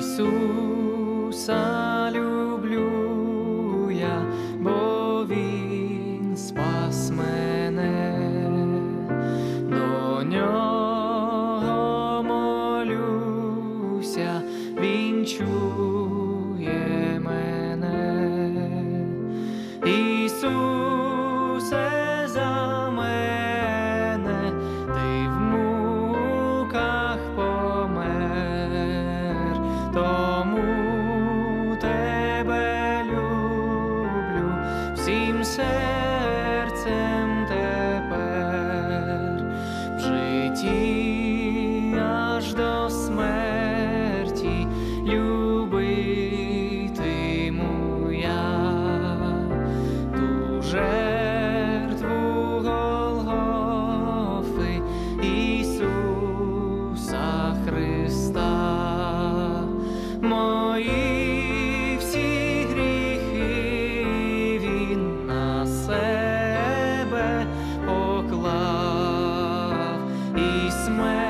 Ісуса люблю я, бо Він спас мене, до Він чує мене. Ісусе серцем тепер в житті аж до смерті. somewhere.